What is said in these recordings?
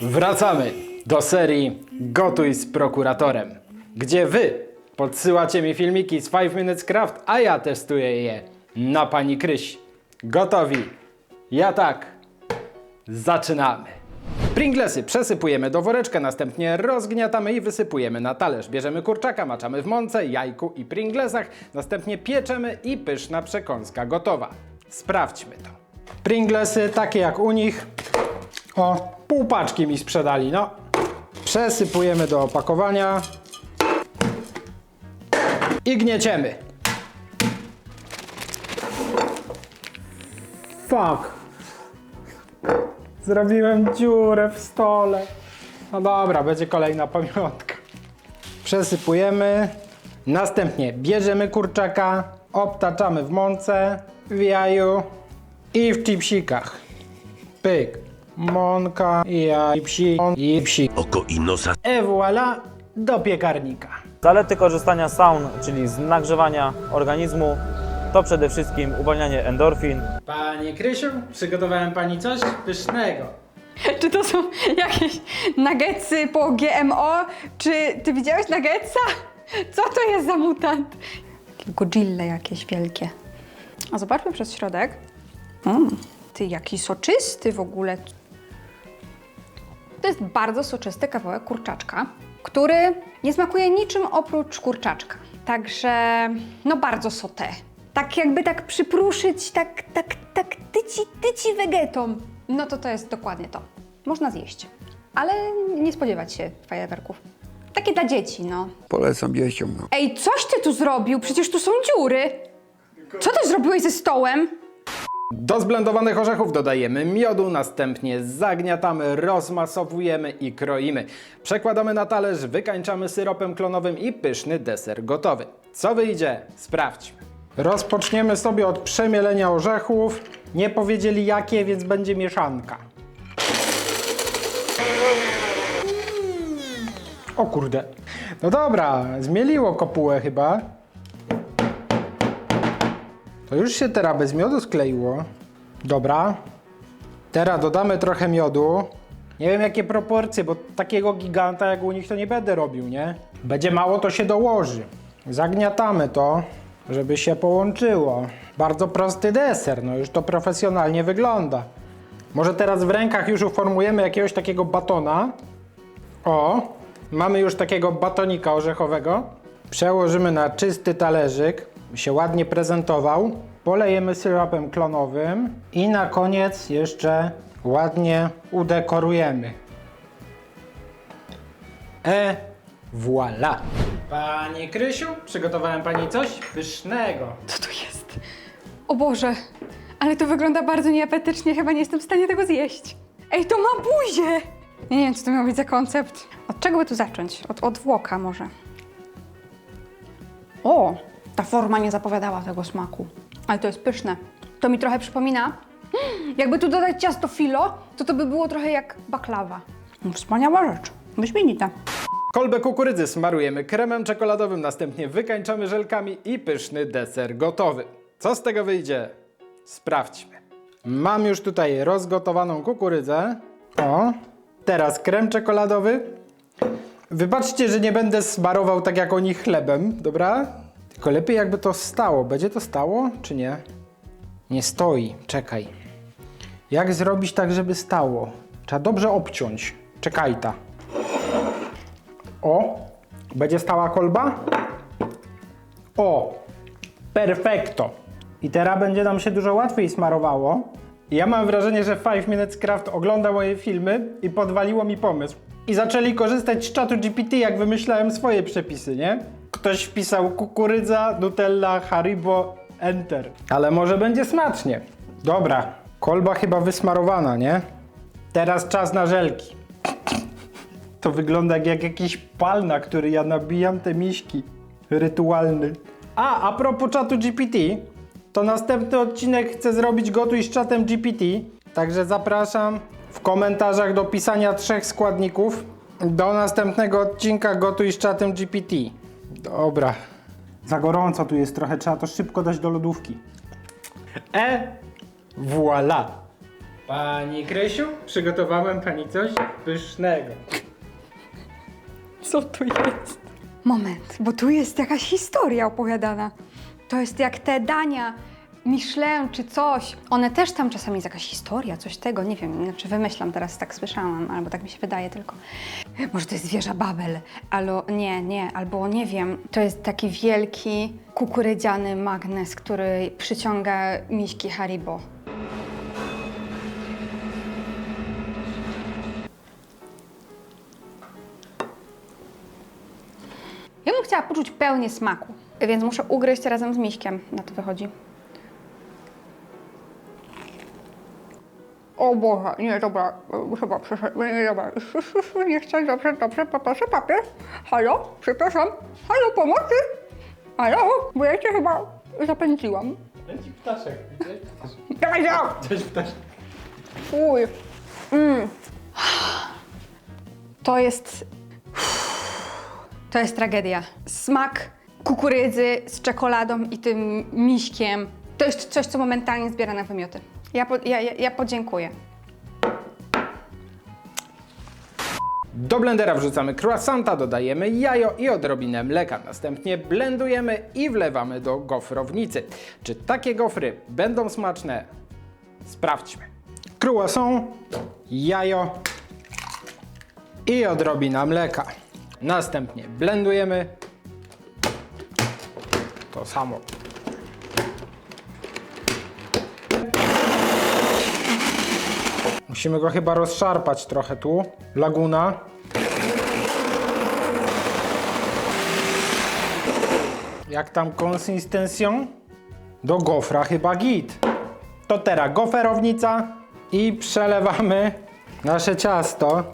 Wracamy do serii Gotuj z prokuratorem, gdzie wy podsyłacie mi filmiki z 5 Minutes Craft, a ja testuję je na pani Kryś. Gotowi? Ja tak. Zaczynamy. Pringlesy przesypujemy do woreczka, następnie rozgniatamy i wysypujemy na talerz. Bierzemy kurczaka, maczamy w mące, jajku i pringlesach, następnie pieczemy i pyszna przekąska gotowa. Sprawdźmy to. Pringlesy takie jak u nich. O, pół paczki mi sprzedali, no. Przesypujemy do opakowania i gnieciemy. Fuck. Zrobiłem dziurę w stole. No dobra, będzie kolejna pamiątka. Przesypujemy. Następnie bierzemy kurczaka, obtaczamy w mące, w jaju i w chipsikach. Pyk. Monka, jaj, psi, i psi. oko i nosa E voilà, do piekarnika. Zalety korzystania z saun, czyli z nagrzewania organizmu, to przede wszystkim uwalnianie endorfin, Pani Krysiu, przygotowałem pani coś pysznego. Czy to są jakieś nuggetsy po GMO? Czy ty widziałeś nuggetsa? Co to jest za mutant? Godzille jakieś wielkie. A zobaczmy przez środek. Mm, ty, jaki soczysty w ogóle. To jest bardzo soczysty kawałek kurczaczka, który nie smakuje niczym oprócz kurczaczka. Także, no bardzo sote. Tak jakby tak przypruszyć, tak, tak, tak tyci, tyci wegetom. No to to jest dokładnie to. Można zjeść, ale nie spodziewać się fajerwerków. Takie dla dzieci, no. Polecam dzieciom. No. Ej, coś ty tu zrobił? Przecież tu są dziury. Co ty zrobiłeś ze stołem? Do zblendowanych orzechów dodajemy miodu, następnie zagniatamy, rozmasowujemy i kroimy. Przekładamy na talerz, wykańczamy syropem klonowym i pyszny deser gotowy. Co wyjdzie? Sprawdźmy. Rozpoczniemy sobie od przemielenia orzechów. Nie powiedzieli jakie, więc będzie mieszanka. O kurde. No dobra, zmieliło kopułę chyba. To już się teraz bez miodu skleiło. Dobra. Teraz dodamy trochę miodu. Nie wiem jakie proporcje, bo takiego giganta jak u nich to nie będę robił, nie? Będzie mało, to się dołoży. Zagniatamy to, żeby się połączyło. Bardzo prosty deser, no już to profesjonalnie wygląda. Może teraz w rękach już uformujemy jakiegoś takiego batona. O, mamy już takiego batonika orzechowego. Przełożymy na czysty talerzyk, się ładnie prezentował. Polejemy syropem klonowym i na koniec jeszcze ładnie udekorujemy. E, voilà. Pani Krysiu, przygotowałem pani coś pysznego. Co to jest? O Boże, ale to wygląda bardzo nieapetycznie, chyba nie jestem w stanie tego zjeść. Ej, to ma buzię! Nie, nie wiem, co to miał być za koncept. Od czego by tu zacząć? Od, od włoka może. O, ta forma nie zapowiadała tego smaku. Ale to jest pyszne. To mi trochę przypomina, jakby tu dodać ciasto filo, to to by było trochę jak baklawa. No, Wspaniała rzecz. Wyśmienita. Kolbę kukurydzy smarujemy kremem czekoladowym, następnie wykańczamy żelkami i pyszny deser gotowy. Co z tego wyjdzie? Sprawdźmy. Mam już tutaj rozgotowaną kukurydzę. O, teraz krem czekoladowy. Wybaczcie, że nie będę smarował tak jak oni chlebem, dobra? Tylko lepiej jakby to stało. Będzie to stało, czy nie? Nie stoi, czekaj. Jak zrobić tak, żeby stało? Trzeba dobrze obciąć. Czekaj ta. O, będzie stała kolba? O, perfekto. I teraz będzie nam się dużo łatwiej smarowało. Ja mam wrażenie, że 5 Minutes Craft ogląda moje filmy i podwaliło mi pomysł. I zaczęli korzystać z czatu GPT, jak wymyślałem swoje przepisy, nie? Ktoś wpisał kukurydza, nutella, haribo, enter. Ale może będzie smacznie. Dobra, kolba chyba wysmarowana, nie? Teraz czas na żelki. To wygląda jak, jak jakiś pal, na który ja nabijam te miśki. Rytualny. A, a propos czatu GPT, to następny odcinek chcę zrobić gotuj z czatem GPT. Także zapraszam w komentarzach do pisania trzech składników. Do następnego odcinka gotuj z czatem GPT. Dobra. Za gorąco tu jest trochę, trzeba to szybko dać do lodówki. E, voilà. Pani Krysiu, przygotowałem pani coś pysznego. Co tu jest? Moment, bo tu jest jakaś historia opowiadana. To jest jak te dania Michelin czy coś. One też tam czasami jest jakaś historia, coś tego, nie wiem, znaczy wymyślam teraz, tak słyszałam, albo tak mi się wydaje tylko. Może to jest wieża Babel, albo nie, nie, albo nie wiem, to jest taki wielki kukurydziany magnes, który przyciąga miśki Haribo. Chciała poczuć pełnię smaku, więc muszę ugryźć razem z miśkiem. Na to wychodzi. O Boże, nie, dobra, chyba przeszedł, nie, dobra, nie chcę, dobrze, dobrze, poproszę papier. Halo, przepraszam, halo, pomocy? Halo, bo ja cię chyba zapędziłam. Leci ptaszek, widziałeś ptaszek? Dawaj, dawaj! Cześć ptaszek. Uj. Mm. To jest. To jest tragedia. Smak kukurydzy z czekoladą i tym miśkiem. To jest coś, co momentalnie zbiera na wymioty. Ja, po, ja, ja, podziękuję. Do blendera wrzucamy croissanta, dodajemy jajo i odrobinę mleka. Następnie blendujemy i wlewamy do gofrownicy. Czy takie gofry będą smaczne? Sprawdźmy. Croissant, jajo i odrobina mleka. Następnie blendujemy. To samo. Musimy go chyba rozszarpać trochę tu. Laguna. Jak tam konsystencją? Do gofra chyba git. To teraz goferownica i przelewamy nasze ciasto.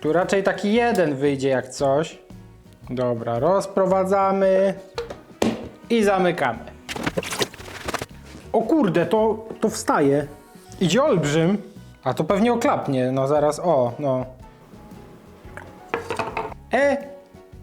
Tu raczej taki jeden wyjdzie jak coś. Dobra, rozprowadzamy i zamykamy. O kurde, to, to wstaje. Idzie olbrzym. A to pewnie oklapnie. No zaraz, o, no. E,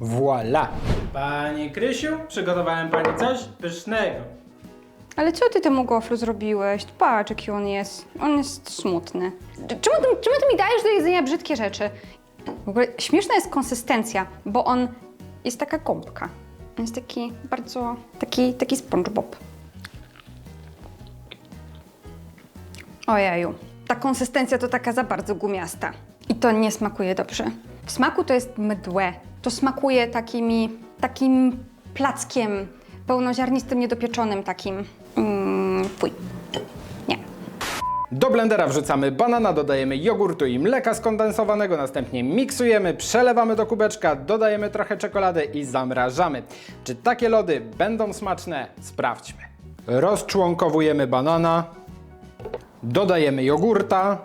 voilà. Pani Krysiu, przygotowałem pani coś pysznego. Ale co ty temu gofru zrobiłeś? Patrz, jaki on jest. On jest smutny. Czemu ty, czemu ty mi dajesz do jedzenia brzydkie rzeczy? W ogóle śmieszna jest konsystencja, bo on jest taka gąbka. On jest taki bardzo, taki, taki SpongeBob. Ojeju. Ta konsystencja to taka za bardzo gumiasta. I to nie smakuje dobrze. W smaku to jest mdłe. To smakuje takimi, takim plackiem pełnoziarnistym, niedopieczonym takim. Mm, fuj. Do blendera wrzucamy banana, dodajemy jogurtu i mleka skondensowanego, następnie miksujemy, przelewamy do kubeczka, dodajemy trochę czekolady i zamrażamy. Czy takie lody będą smaczne? Sprawdźmy. Rozczłonkowujemy banana, dodajemy jogurta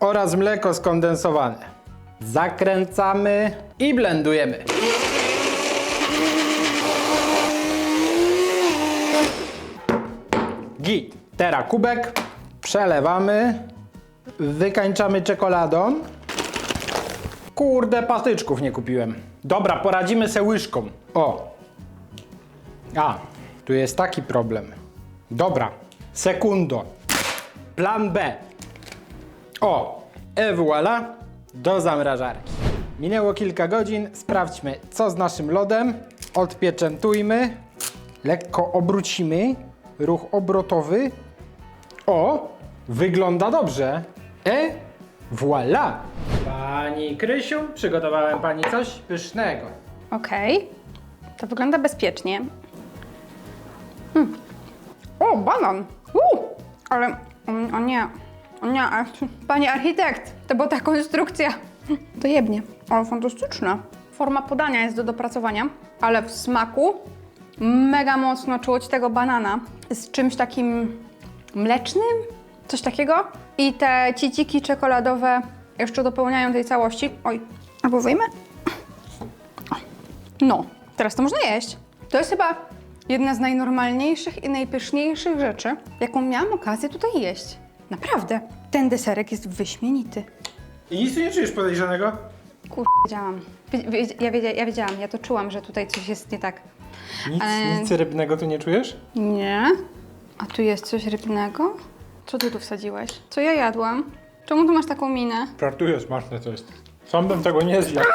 oraz mleko skondensowane. Zakręcamy i blendujemy. Git. Teraz kubek przelewamy, wykańczamy czekoladą. Kurde, patyczków nie kupiłem. Dobra, poradzimy se łyżką. O. A, tu jest taki problem. Dobra, sekundo. Plan B. O, e voilà, do zamrażarki. Minęło kilka godzin, sprawdźmy co z naszym lodem. Odpieczętujmy, lekko obrócimy, ruch obrotowy. O, wygląda dobrze. E, voilà. Pani Krysiu, przygotowałem pani coś pysznego. Okej. To wygląda bezpiecznie. Mm. O, banan! Uu, ale mm, o nie, o nie, a- panie architekt, to była ta konstrukcja. To jebnie, ale fantastyczna. Forma podania jest do dopracowania, ale w smaku mega mocno czuć tego banana z czymś takim mlecznym, coś takiego. I te ciciki czekoladowe jeszcze dopełniają tej całości. Oj, albo wyjmę? No, teraz to można jeść. To jest chyba jedna z najnormalniejszych i najpyszniejszych rzeczy, jaką miałam okazję tutaj jeść. Naprawdę. Ten deserek jest wyśmienity. I nic tu nie czujesz podejrzanego? Kur... wiedziałam. Wie- wie- Ja, wiedzia, ja wiedziałam, ja to czułam, że tutaj coś jest nie tak. Nic, Ale- nic rybnego tu nie czujesz? Nie. A tu jest coś rybnego? Co ty tu wsadziłeś? Co ja jadłam? Czemu tu masz taką minę? Żartuję, smaczne to jest. Sam bym tego nie zjadł.